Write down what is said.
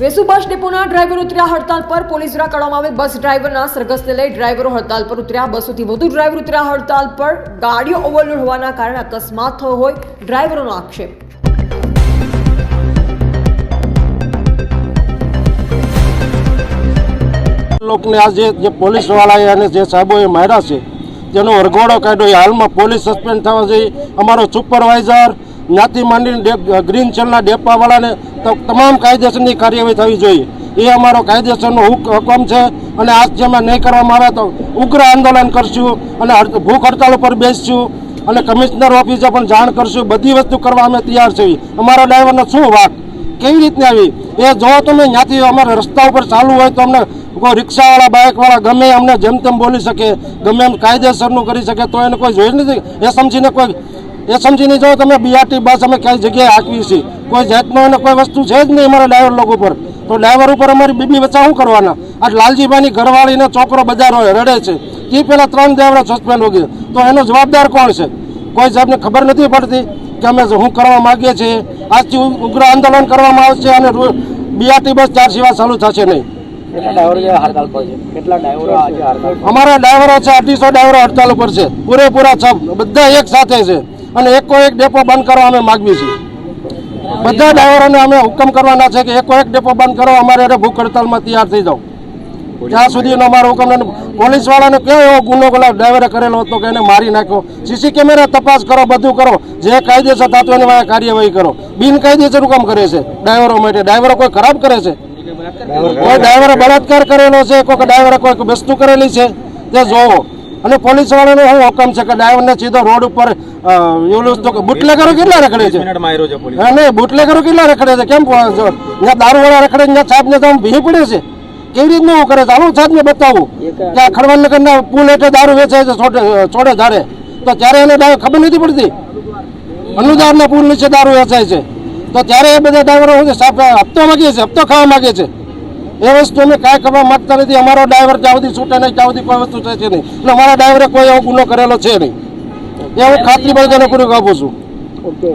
વેસુ બસ ડેપોના driver ઉતર્યા. હડતાલ પર પોલીસ દ્વારા કરવામાં આવેલ બસ ડ્રાઈવરના સરઘસને લઈ ડ્રાઈવરો હડતાલ પર ઉતર્યા. બસોથી વધુ ડ્રાઈવર ઉતર્યા. હડતાલ પર ગાડીઓ ઓવરલોડ હોવાના કારણે અકસ્માત થયો હોય ડ્રાઈવરોનો આક્ષેપ. લોકોને આ જે પોલીસવાળાએ અને જે સાહેબોએ માર્યા છે, જેનો વરઘોડો કાઢ્યો હાલમાં પોલીસ સસ્પેન્ડ થવા જોઈએ અમારો સુપરવાઇઝર જ્ઞાતિ માંડીને ગ્રીન ચલના ડેપાવાળાને તમામ કાયદેસરની કાર્યવાહી થવી જોઈએ. એ અમારો કાયદેસરનો હુક- હુકમ છે અને આજ જેમાં નહીં કરવામાં આવે તો ઉગ્ર આંદોલન કરશું અને ભૂખ હડતાલ ઉપર બેસશું અને કમિશનર ઓફિસે પણ જાણ કરશું. બધી વસ્તુ કરવા અમે તૈયાર છીએ. અમારા ડ્રાઈવરનો શું વાક? કેવી રીતની આવી? એ જો તમે ત્યાંથી અમારે રસ્તા ઉપર ચાલુ હોય તો અમને કોઈ રિક્ષાવાળા, બાઇકવાળા ગમે અમને જેમ તેમ બોલી શકે, ગમે એમ કાયદેસરનું કરી શકે, તો એને કોઈ જોઈ નથી. એ સમજીને કોઈ એ સમજીને જો તમે બીઆરટી બસ અમે કઈ જગ્યાએ હાંકવી છીએ કોઈ જાતનો એને કોઈ વસ્તુ છે જ નહીં અમારા ડ્રાઈવર લોકો ઉપર તો ડ્રાઈવર ઉપર અમારી બીબી વચ્ચે શું કરવાના? આ લાલજીભાઈની ઘરવાળીને છોકરો બજારો રડે છે. એ પહેલાં ત્રણ ડ્રાઈવર સસ્પેન્ડ હો ગયા. તો એનો જવાબદાર કોણ છે? કોઈ સાહેબને ખબર નથી પડતી કે અમે શું કરવા માગીએ છીએ? આજથી ઉગ્ર આંદોલન કરવામાં આવશે અને બીઆરટી બસ ચાર સેવા ચાલુ થશે નહીં. અમારા ડ્રાઈવરો છે અઢીસો ડ્રાઈવરો હડતાલ ઉપર છે. પૂરેપૂરા બધા એક સાથે છે. અને એકો એક ડેપો બંધ કરવા અમે માગીએ છીએ. બધા ડ્રાઈવરોને અમે હુકમ કરવાના છે કે એકો એક ડેપો બંધ કરો અમારે અરે ભૂખ હડતાલમાં તૈયાર થઈ જાઓ. જ્યાં સુધીનો અમારો હુકમ. પોલીસવાળાને કેવો એવો ગુનો ગુલાબ ડ્રાઈવરે કરેલો હતો કે એને મારી નાખ્યો. સીસી કેમેરા તપાસ કરો બધું કરો. જે કાયદેસર થતું એની વાંહે કાર્યવાહી કરો. બિનકાયદેસર હુકમ કરે છે ડ્રાઈવરો માટે. ડ્રાઈવરો કોઈ ખરાબ કરે છે? કોઈ ડ્રાઈવરે બળાત્કાર કરેલો છે? કોઈ ડ્રાઈવરે કોઈ વસ્તુ કરેલી છે? તે જોવો. અને પોલીસ વાળાનો શું હુકમ છે કે ડ્રાઈવરને સીધો રોડ ઉપર એવું તો બુટલેગરો કેટલા રખડે છે? નહીં બુટલેગરો કેટલા રખડે છે? કેમ ત્યાં દારૂવાળા રખડે ત્યાં છાપને તો ભીહી ભી પડે છે. કેવી રીતનું એવું કરે છે? આવું સાહેબ ને બતાવું. કે આ ખડવાલ નગરના પુલ એટલે દારૂ વેચાય છે છોડે ધારે તો ત્યારે એને ખબર નથી પડતી? અનુદાનના પુલ નીચે દારૂ વેચાય છે. તો ત્યારે એ બધા ડ્રાઈવરો હપ્તો માગીએ છે હપ્તો ખાવા માગે છે. એ વસ્તુ અમે કાંઈ ખબર માંગતા નથી. અમારો ડ્રાઈવર જ્યાં સુધી છૂટે નહીં ત્યાં સુધી કોઈ વસ્તુ છે નહીં. અને અમારા ડ્રાઈવરે કોઈ એવો ગુનો કરેલો છે નહીં. એ હું ખાતરી બધાને પૂરી આપું છું. ઓકે